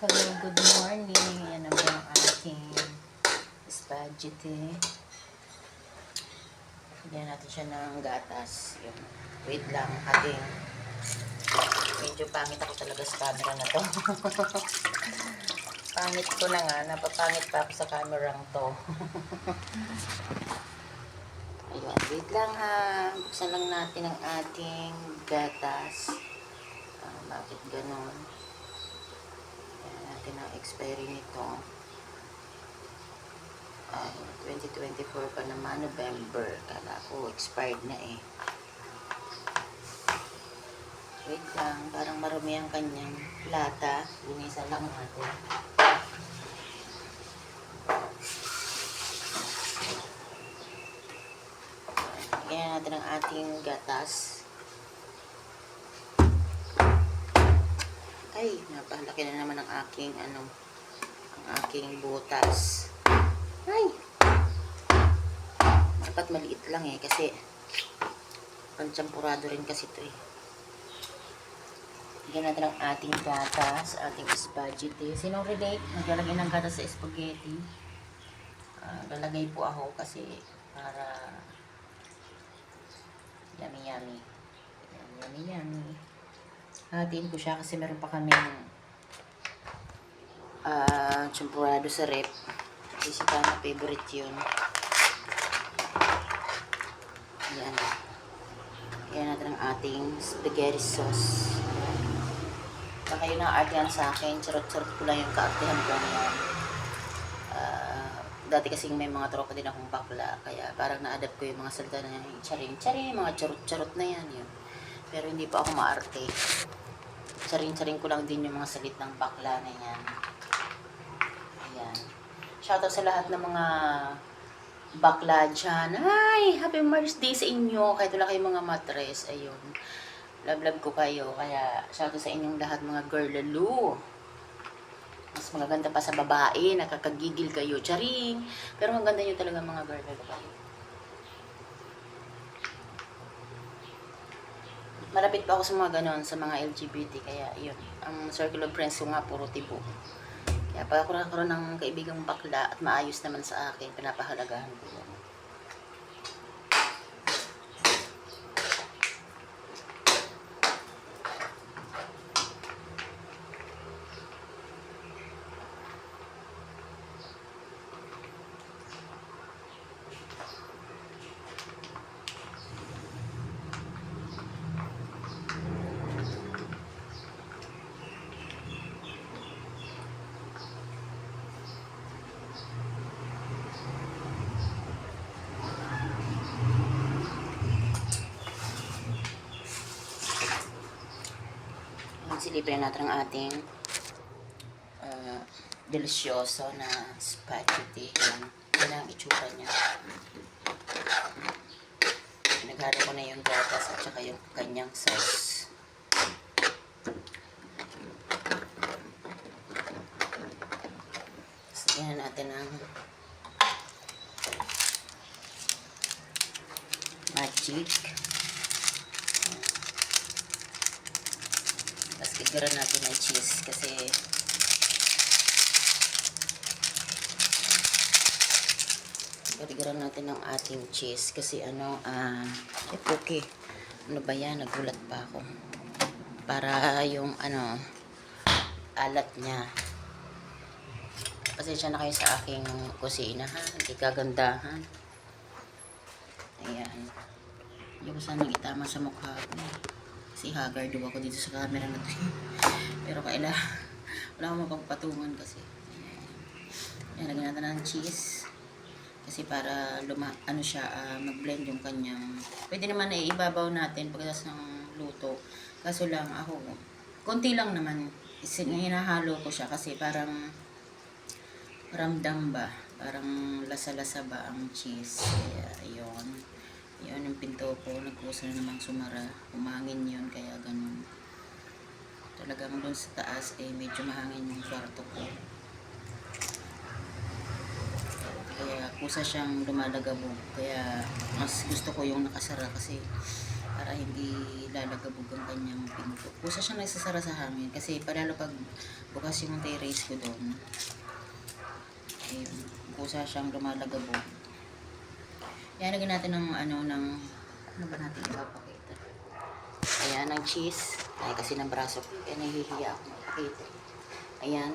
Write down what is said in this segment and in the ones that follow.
Hello, good morning. Yan ang ang aking spaghetti. Bigyan natin siya ng gatas. Yun. Wait lang, ating medyo pangit ako talaga sa camera na to. pangit ko na nga, napapangit pa ako sa camera to. Ayan, wait lang ha. Buksan lang natin ang ating gatas. Ah, bakit ganon? Natin ang expiry nito. Ay, 2024 pa naman, November. Kala ko, expired na eh. Wait lang, parang marami ang kanyang lata. Linisan lang natin. Lagyan natin ang ating gatas. Ay, napalaki na naman ang aking ano, ang aking butas. Ay! Dapat maliit lang eh, kasi pantsampurado rin kasi ito eh. Lagyan natin ang ating gatas, ating spaghetti. Sinong relate? Naglalagay ng gatas sa spaghetti. Ah, lalagay po ako kasi para yummy yummy. Yummy yummy. Hatiin ko siya kasi meron pa kaming ah champurado sa rep. Kasi si Tana favorite yun. Yan. Yan natin ang ating spaghetti sauce. Baka yun ang artihan sa akin. Charot-charot ko lang yung kaartihan ko ngayon. Ah, dati kasing may mga tropa din akong bakla. Kaya parang na-adapt ko yung mga salita na yung charing-charing, mga charot-charot na yan. Yun. Pero hindi pa ako maarte. Charing-charing ko lang din yung mga salit ng bakla na yan. Ayan. Shoutout sa lahat ng mga bakla dyan. Ay, happy Mother's Day sa inyo. Kahit wala kayong mga matres. Ayun. Love, love ko kayo. Kaya, shoutout sa inyong lahat mga girl lalo. Mas magaganda pa sa babae. Nakakagigil kayo. Charing. Pero ang ganda nyo talaga mga girl lalo kayo. Malapit pa ako sa mga ganon, sa mga LGBT. Kaya, yun. Ang circle of friends ko nga, puro tibo. Kaya pag ako nakaroon ng kaibigang bakla at maayos naman sa akin, pinapahalagahan ko yun. Silipin natin ang ating uh, delisyoso na spaghetti. Yan. Yan ang itsura niya. Naghalo ko na yung gatas at saka yung kanyang sauce. Na natin ang magic. Kigiran natin ng cheese kasi kigiran natin ng ating cheese kasi ano, ah, uh, okay. Ano ba yan? Nagulat pa ako. Para yung ano, alat niya. Pasensya na kayo sa aking kusina ha. Hindi. Ayan. Hindi ko sanang itama sa mukha ko. Si haggard ako dito sa camera na to. Pero kaila, wala akong mapagpatungan kasi. Ayan. Lagyan natin ng cheese. Kasi para luma, ano siya, ah, mag-blend yung kanyang, pwede naman na ibabaw natin pagkatapos ng luto. Kaso lang ako, konti lang naman, hinahalo ko siya kasi parang ramdam ba, parang lasa-lasa ba ang cheese. Kaya, yun. Yun yung pinto ko, nagkusa na namang sumara. Umangin yun, kaya ganun. Talagang doon sa taas, eh, medyo mahangin yung kwarto ko. Kaya kusa siyang lumalagabog. Kaya mas gusto ko yung nakasara kasi para para hindi lalagabog ang kanyang pinto. Kusa siyang nagsasara sa hangin kasi palalo pag bukas yung terrace ko doon. Eh, kusa siyang lumalagabog. Yan, lagyan natin ng ano, ng, ano ba natin ipapakita? Ayan, ng cheese. Ay, kasi ng braso ko. Kaya nahihiya ako makakita. Ayan,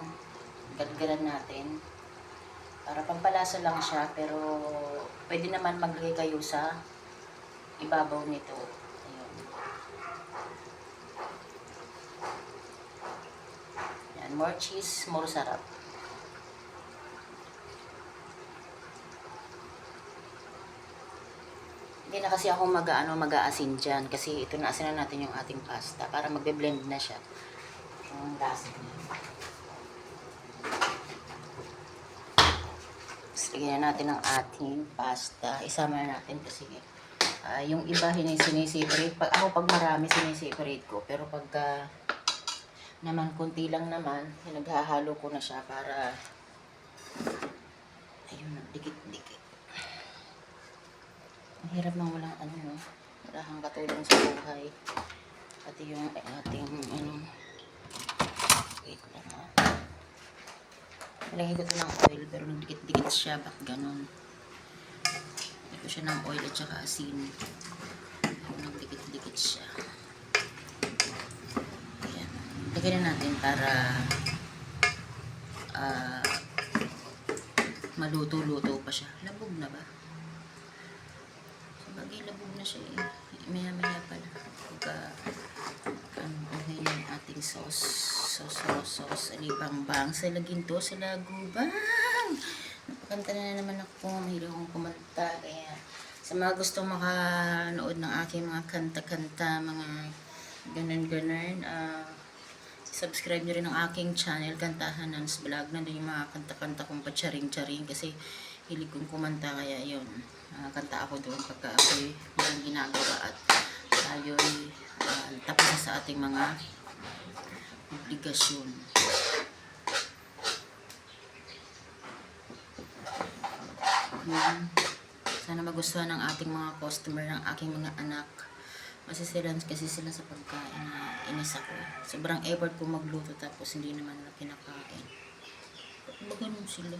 gadgalan natin. Para pampalasa lang siya, pero pwede naman maglagay kayo sa ibabaw nito. Ayun. Yan, more cheese, more sarap. Hindi na kasi ako mag-ano, mag-aasin dyan kasi ito na asinan natin yung ating pasta para magbe-blend na siya. Yung lasa niya. Tapos na natin ang ating pasta. Isama na natin kasi ah, yung iba sinisiparate. Pag, ako pag marami sinisiparate ko. Pero pag ah, naman konti lang naman, naghahalo ko na siya para ayun, dikit-dikit. Ang hirap nang walang ano, no? Wala kang katulong sa buhay. Pati yung ating, ano, wait lang ha. Nilagay ko ito ng oil, pero nagdikit-dikit siya. Ba't ganun? Nilagay ko siya ng oil at saka asin. Ayun, Nagdikit-dikit siya. Ayan. Lagyan na natin para ah maluto-luto pa siya. Labog na ba? Sabagay, labog na siya eh. Maya-maya pala. Pagka, ano, okay na yung ating sauce. Sauce, sauce, sauce. Alibang bang. Sa laginto, sa lagubang. Napakanta na naman ako. Mahilig akong kumanta. Kaya, sa mga gustong makanood ng aking mga kanta-kanta, mga ganun-ganun, ah, subscribe nyo rin ang aking channel, Kantahan Nans Vlog. Nandun yung mga kanta-kanta kong patsaring-charing kasi hilig kong kumanta kaya yun. ah, kanta ako doon pagka ako'y walang ginagawa at tayo'y ah, tapos na sa ating mga obligasyon. Yun. Sana magustuhan ng ating mga customer, ng aking mga anak. Masisilan kasi sila sa pagkain na inis ako. Sobrang effort ko magluto tapos hindi naman nila kinakain. Ba't sila?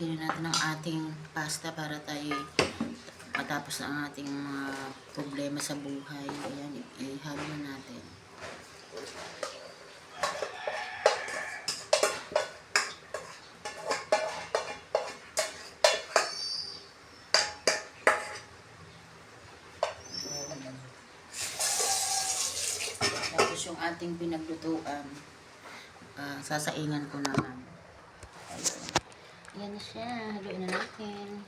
Na natin ang ating pasta para tayo matapos ang ating mga problema sa buhay. Ayan, ihalo na natin. Tapos yung ating pinaglutuan, ah, sasaingan ko naman. Ayun. Yan na siya. Haluin na natin.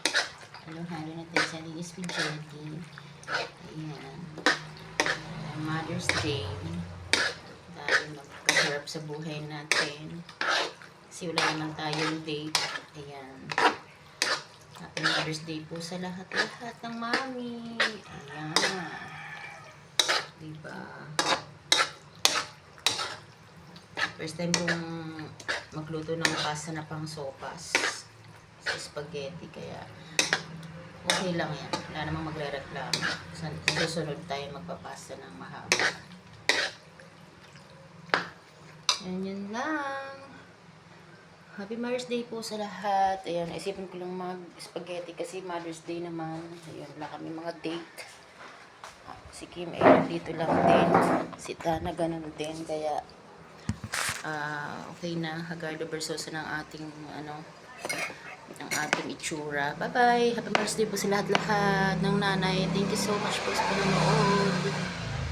Halo-halo natin sa linis spaghetti. Ayan. Uh, Mother's Day. Dahil magkasarap sa buhay natin. Kasi wala naman tayong date. Ayan. Happy Mother's Day po sa lahat-lahat ng mami. Ayan. Diba? First time kong magluto ng pasta na pang sopas sa spaghetti kaya okay lang yan. Wala namang magre-reklamo. Susunod tayo magpapasta ng mahaba. Yan yun lang. Happy Mother's Day po sa lahat. Ayan, isipin ko lang mag-spaghetti kasi Mother's Day naman. Ayan, wala kami mga date. Ah, Si Kim eh, dito lang din. Si Tana ganun din. Kaya, ah okay na. Hagardo Versosa ng ating, ano, ng ating itsura. Bye-bye! Happy Mother's po sa lahat-lahat ng nanay. Thank you so much po sa panonood.